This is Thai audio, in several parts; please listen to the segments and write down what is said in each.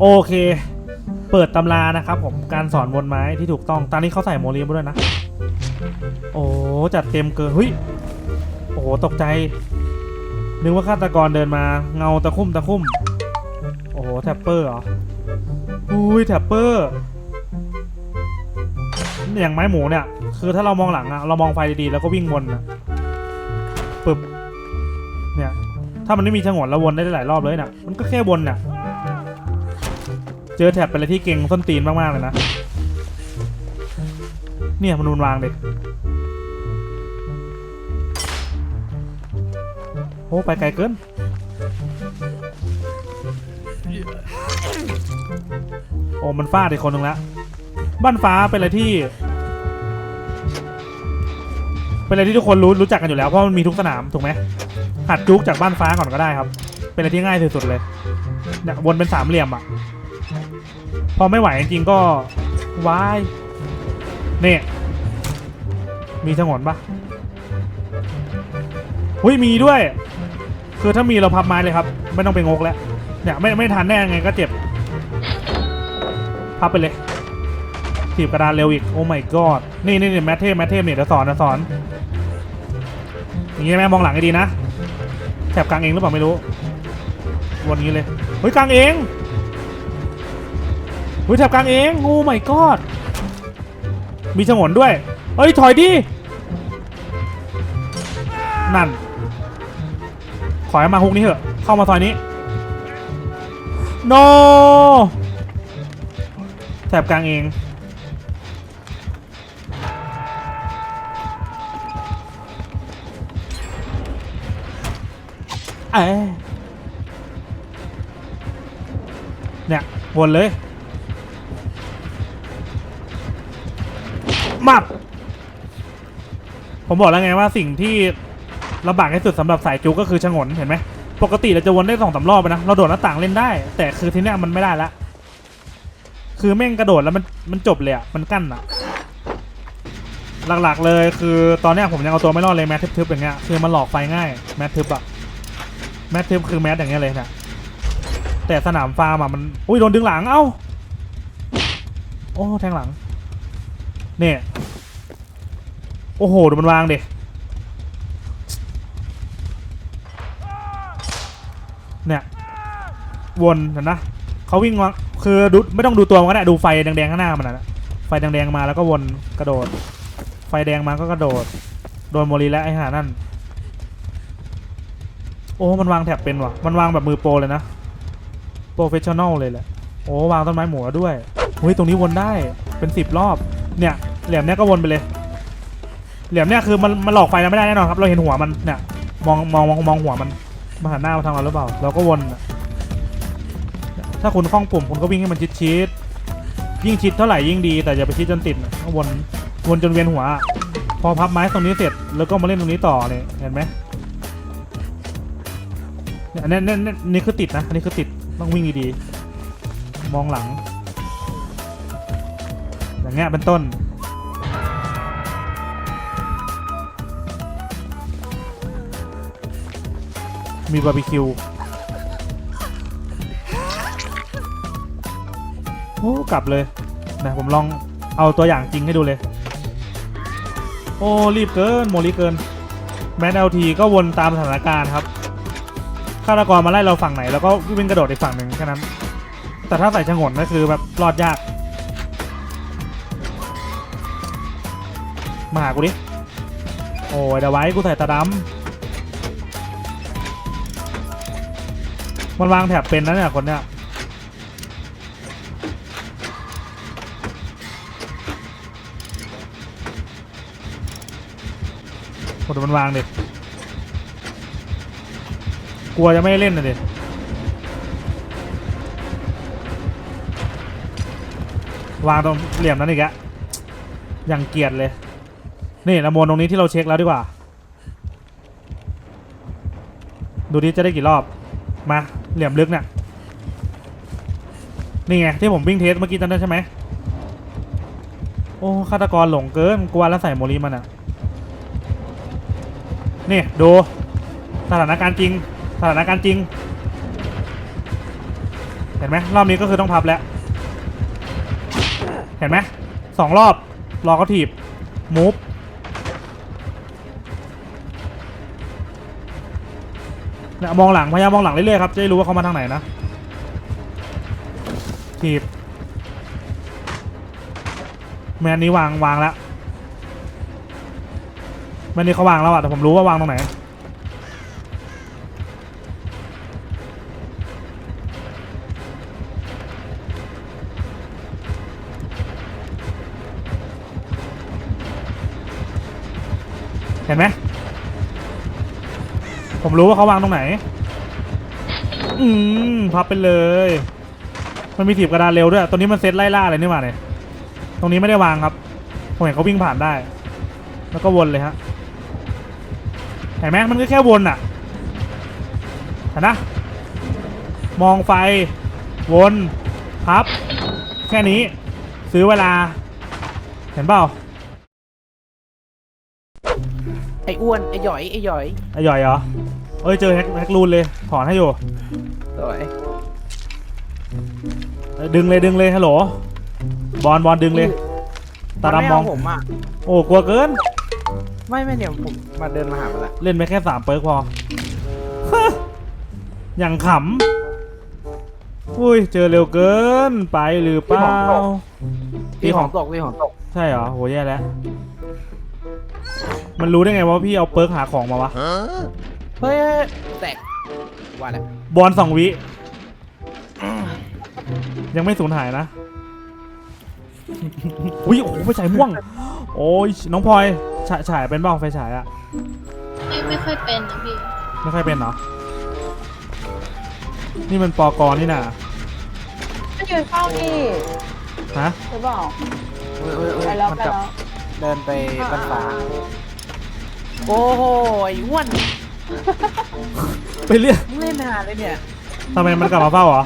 โอเค เปิดตำรานะครับผมการสอนบนไม้ที่ถูกต้อง ตอนนี้เขาใส่โมเลียมาด้วยนะ โอ้จัดเต็มเกินเฮ้ยโอ้โหตกใจ นึกว่าฆาตกรเดินมาเงาตะคุ่มตะคุ่ม โอ้โหแท็ปเปอร์เหรออุ้ยแท็ปเปอร์อย่างไม้หมูเนี่ย คือถ้าเรามองหลังอะเรามองไฟดีๆแล้วก็วิ่งวนอะปึบเนี่ย ถ้ามันไม่มีฉงนแล้ววนได้หลายรอบเลยน่ะ มันก็แค่วนน่ะ เจอแท็บเป็นอะไรที่เก่งส้นตีนมากๆเลยนะ เนี่ยมันวนวางเด็กโอ้ไปไกลเกิน โอ้มันฟาดอีกคนหนึ่งละ บ้านฟ้าเป็นอะไรที่ เป็นอะไรที่ทุกคนรู้รู้จักกันอยู่แล้วเพราะมันมีทุกสนามถูกไหมหัดจุกจากบ้านฟ้าก่อนก็ได้ครับ เป็นอะไรที่ง่ายสุดๆเลยเนี่ยวนเป็นสามเหลี่ยมอะ พอไม่ไหวจริงก็วายเนี่ยมีฉงนปะหุ้ยมีด้วย คือถ้ามีเราพับไม้เลยครับ ไม่ต้องไปงกแล้ว เนี่ยไม่ไม่ทันแน่ไงก็เจ็บ พับไปเลยถีบกระดานเร็วอีก โอ้ my god นี่นี่นี่แมทเทมแมทเทมเนี่ยเดี๋ยวสอนนะสอนอย่างนี้ไหมมองหลังให้ดีนะแถบกลางเองหรือเปล่าไม่รู้ วันนี้เลย เฮ้ยกลางเอง เฮ้ยแถบกลางเองโอ้ my god มีฉงนด้วยเฮ้ย ถอยดิ นั่น ขอให้มาฮุกนี้เถอะ เข้ามาซอยนี้ no แถบกลางเอง เอ้เนี่ยวนเลย มับ ผมบอกแล้วไงว่าสิ่งที่ลำบากที่สุดสำหรับสายจูก็คือชงนเห็นไหมปกติเราจะวนได้สองสามรอบไปนะเราโดดหน้าต่างเล่นได้ แต่คือทีเนี้ยมันไม่ได้ละคือแม่งกระโดดแล้วมันมันจบเลยอะมันกั้นอะหลักๆเลยคือตอนเนี้ยผมยังเอาตัวไม่รอดเลยแมททึบๆอย่างเงี้ยคือมันหลอกไฟง่ายแมททึบอะแมททึบคือแมทอย่างเงี้ยเลยนี่ยแต่สนามฟาร์มอะมันอุ้ยโดนดึงหลังเอ้าโอ้แทงหลัง เนี่ย โอ้โห ดูมันวางเด็เนี่ย วนเห็นนะเขาวิ่งวางคือดูไม่ต้องดูตัวมันก็ได้ดูไฟแดงๆข้างหน้ามันนะไฟแดงๆมาแล้วก็วนกระโดด ไฟแดงมาก็กระโดด โดนโมลีและไอ้ห่านั่น โอ้มันวางแถบเป็นวะมันวางแบบมือโปรเลยนะ โปรเฟชชั่นอลเลยแหละ โอ้วางต้นไม้หมูแล้วด้วยเฮ้ยตรงนี้วนได้เป็นสิบรอบ เนี่ยเหลี่ยมเนี้ยก็วนไปเลย เหลี่ยมเนี้ยคือมันมันหลอกไฟเราไม่ได้แน่นอนครับ เราเห็นหัวมันเนี่ยมองมองมองมองหัวมันมาหันหน้ามาทางเราหรือเปล่า เราก็วนถ้าคุณคล้องปุ่มคุณก็วิ่งให้มันชิดชิดยิ่งชิดเท่าไหร่ยิ่งดี แต่อย่าไปชิดจนติดนะวนวนจนเวียนหัว พอพับไม้ตรงนี้เสร็จแล้วก็มาเล่นตรงนี้ต่อเนี่ยเห็นไหมเนี่ยอันนี้นี่นี่นี่คือติดนะอันนี้คือติดต้องวิ่งดีๆมองหลัง อย่างเงี้ยเป็นต้น มีบาร์บีคิวโอ้กลับเลยนะผมลองเอาตัวอย่างจริงให้ดูเลย โอ้รีบเกินโมลีเกิน แมนเอลทีก็วนตามสถานการณ์ครับฆาตกรมาไล่เราฝั่งไหนแล้วก็วิ่งกระโดดอีกฝั่งหนึ่งแค่นั้น แต่ถ้าใส่ฉงนก็คือแบบรอดยาก มาหากูดิ โอ้ยเดี๋ยวไว้กูใส่ตาดำมันวางแถบเป็นนะเนี่ยคนเนี้ยคนดูมันวางเดิกลัวจะไม่เล่นนะดิวางตรงเหลี่ยมนั้นอีกอะอย่างเกียดเลย นี่ละมวนตรงนี้ที่เราเช็คแล้วดีกว่า ดูดิจะได้กี่รอบ มาเหลี่ยมลึกเนี่ย นี่ไงที่ผมวิ่งเทสเมื่อกี้ตอนนั้ใช่ไหม โอ้ฆาตกรหลงเกินกลัวแล้วใส่โมลีมันอะนี่ดูสถานการณ์จริง สถานการณ์จริง เห็นไหมรอบนี้ก็คือต้องพับแล้ว เห็นไหมสองรอบรอเขาถีบมูฟ เนี่ยมองหลังพยายามมองหลังเรื่อยๆครับจะได้รู้ว่าเขามาทางไหนนะถีบแมนนี้วางวางแล้วแมนนี้เขาวางแล้วอะแต่ผมรู้ว่าวางตรงไหนเห็นไหม ผมรู้ว่าเขาวางตรงไหน อืมพับไปเลย มันมีถีบกระดานเร็วด้วย ตัวนี้มันเซตไล่ล่าอะไรนี่มาเนี่ย ตรงนี้ไม่ได้วางครับ ผมเห็นเขาวิ่งผ่านได้ แล้วก็วนเลยฮะ เห็นไหมมันก็แค่วนอะ เห็นนะ มองไฟ วนพับ แค่นี้ ซื้อเวลา เห็นเปล่า ไอ้อ้วนไอ้หยอยไอ้หยอยไอ้หย่อยเหรอเอ้ยเจอแฮกแฮกรูนเลยถอนให้อยู่สวยเอ้ยดึงเลยดึงเลยฮัลโหลบอลบอลดึงเลย ตาดำมอง นไเผมอะโอ้กลัวเกิน ไม่ไม่เดี๋ยวผมมาเดินมาหามันละเล่นไปแค่สามเปิร์กพอ อย่างขำ อุ้ย เจอเร็วเกิน ไปหรือเปล่าพี่ของตกพี่ของตก ใช่เหรอ โห แย่แล้ว มันรู้ได้ไงว่าพี่เอาเปิร์กหาของมาวะเฮ้ยเฮ้ยแตกว่าแล้วบอลสองวิ ยังไม่สูญหายนะ อุ้ยโอ้โหไฟฉายม่วง โอ้ยน้องพลอยฉายฉายเป็นเปล่าไฟฉายอะไม่ไม่ค่อยเป็นนะพี่ ไม่ค่อยเป็นเหรอ นี่มันปอกรนี่น่ะก็ยืนเฝ้านี่ฮะหรือเปล่าเฮ้ยเฮ้ยเฮ้ยไปแล้วมันไปกลับแล้วเดินไปบันฟ้าอ่ โอ้โหไอ้อ้วนไปเรียกมึงเล่นนานเลยเนี่ย ทำไมมันกลับมาเฝ้าเหรอ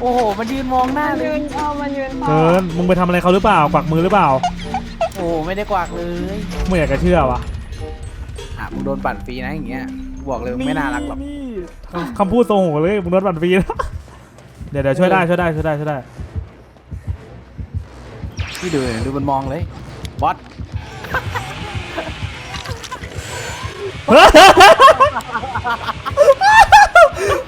โอ้โห มันยืนมองหน้ามันเลยืย นเออมันยืนเฝ้าเกินมึงไปทำอะไรเขาหรือเปล่ากวักมือหรือเปล่าโอ้โห ไม่ได้กวากเลยไม่อยากจะเชื่อวะอะมึงโดนปั่นฟรีนะอย่างเงี้ยบอกเลยมึงไม่น่ารักหรอก นี่คำพูดทรงโหเลยมึงโดนบัตรฟรีนะเดี๋ยวเดี๋ยวช่วยได้ช่วยได้ช่วยได้ช่วยได้พี่ดูดูมันมองเลย บอส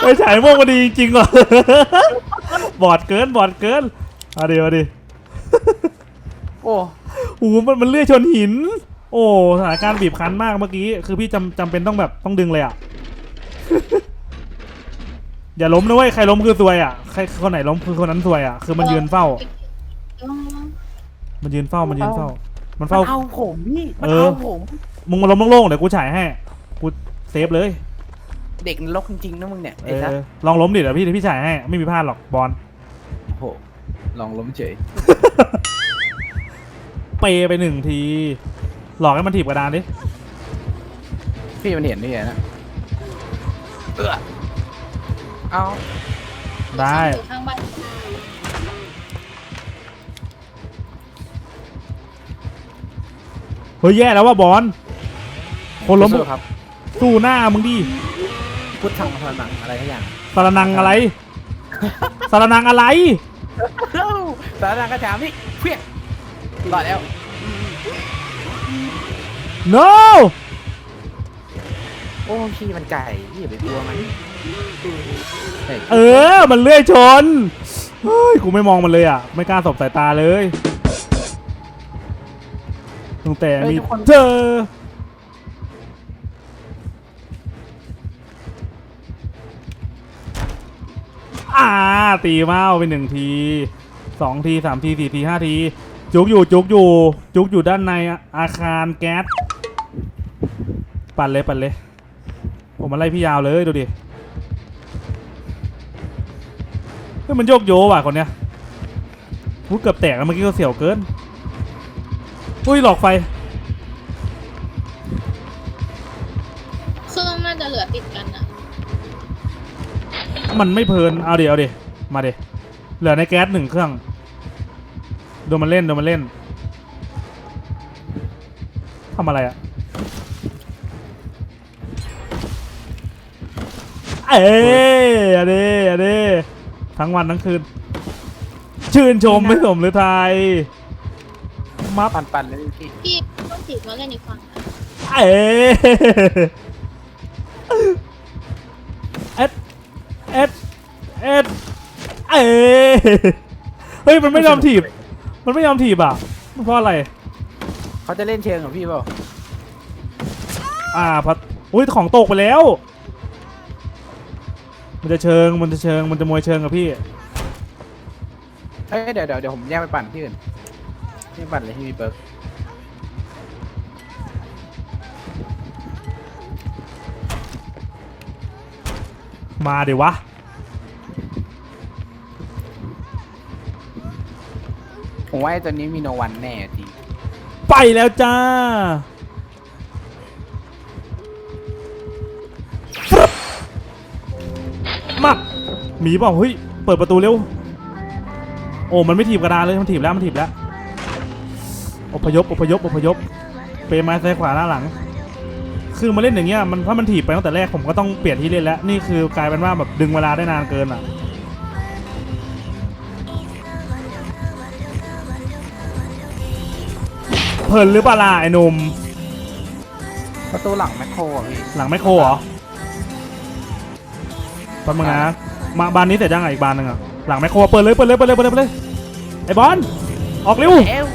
ไปฉายม่วงมาดีจริงๆเหรอบอดเกินบอดเกินเอาดีเอาดีโอ้โอ้โหมันมันเลื่อยชนหิน โอ้สถานการณ์บีบคั้นมากเมื่อกี้ คือพี่จำจำเป็นต้องแบบต้องดึงเลยอะ อย่าล้มนะเว้ยใครล้มคือซวยอะใครคนไหนล้มคือคนนั้นซวยอะคือมันยืนเฝ้า มันยืนเฝ้ามันยืนเฝ้า มันมันเฝ้าเอาผมพี่มันเออเอาผม มึงมาล้มโล่งๆเดี๋ยวกูฉายให้กูเซฟเลยเด็กนรกจริงๆนะมึงเนี่ยเอไอ้สัสอลองล้มดิเดี๋ยวพี่เดี๋ยวพี่ฉายให้ไม่มีพลาดหรอกบอลโอ้โหลองล้มเฉยเปย์ไปหนึ่งที หลอกให้มันถีบกระดานดิพี่มันเห็นนี่ไงนะเออเอาได้อยู่ข้างบ้านเฮ้ยแย่แล้วว่าบอล คนล้มสู้ครับสู้หน้ามึงดิพุทธังพลังอะไรทุกอย่างสารนังอะไรสารนังอะไรเอ้าสารนังกระจามนี่เพี้ยรอดแล้ว no โอ้ขี้มันไก่พี่อย่าไปกลัวมันเฮ้ยเออ มันเลื่อยชนเฮ้ยกูไม่มองมันเลยอะ ไม่กล้าสบสายตาเลยตั้งแต่มีเจอ อ่าตีเมาไปหนึ่งทีสองทีสามทีสี่ทีห้าที จุกอยู่จุกอยู่ จุกอยู่ด้านในอาคารแก๊สปั่นเลยปั่นเลย ผมมาไล่พี่ยาวเลยดูดิเฮ้ยมันโยกโยว่ะคนเนี้ยพูดเกือบแตกแล้วเมื่อกี้ก็เสียวเกินอุ้ยหลอกไฟ มันไม่เพลิน เอาเดี๋ยวเอาดี๋ยวมาเดี๋ยวเหลือในแก๊สหนึ่งเครื่องดูมันเล่นดูมันเล่นทำอะไรอะเอ้ยอะเด้อะเด้ทั้งวันทั้งคืน ชื่นชมไม่สมหรือไทยมับปั่นปั่นๆเลยพี่พี่ต้องจีบมาเล่นในฝั่งนะเอ๊ เอ็ดเอ็ดเอ๊ะเฮ้ยมันไม่ยอมถีบ มันไม่ยอมถีบอะเพราะอะไร เขาจะเล่นเชิงกับพี่เปล่าอ่าพัดอุ้ยของตกไปแล้ว มันจะเชิงมันจะเชิงมันจะมวยเชิงกับพี่เอ้ยเดี๋ยวเดี๋ยวเดี๋ยวผมแยกไปปั่นที่อื่นที่ปั่นเลยที่มีเบิร์ก มาเดี๋ยววะ ผมว่าไอ้ตัวนี้มีโนวันแน่จริงไปแล้วจ้าฟรึบมาหมีเปล่าเฮ้ย เปิดประตูเร็ว โอ้ มันไม่ถีบกระดานเลย มันถีบแล้ว มันถีบแล้ว อพยพ อพยพ อพยพ เปรย์ไม้ซ้ายขวาหน้าหลัง คือมาเล่นอย่างเงี้ยมันถ้ามันถีบไปตั้งแต่แรกผมก็ต้องเปลี่ยนที่เล่นแล้ว นี่คือกลายเป็นว่าแบบดึงเวลาได้นานเกินอะเพลินหรือเปล่าล่ะไอ้หนุ่มประตูหลังแมคโครอะพี่ หลังแมคโครเหรอแป๊บนึงนะมาบานนี้เสร็จยังไงอีกบานหนึงอะหลังแมคโครเปิดเลยเปิดเลยเปิดเลยเปิดเลยเปิดเลยไอ้บอลออกเร็ว เอ้ว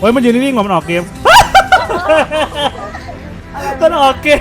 เฮ้ยมันยืนนิ่งๆกว่ามันออกเกม มันออกเกม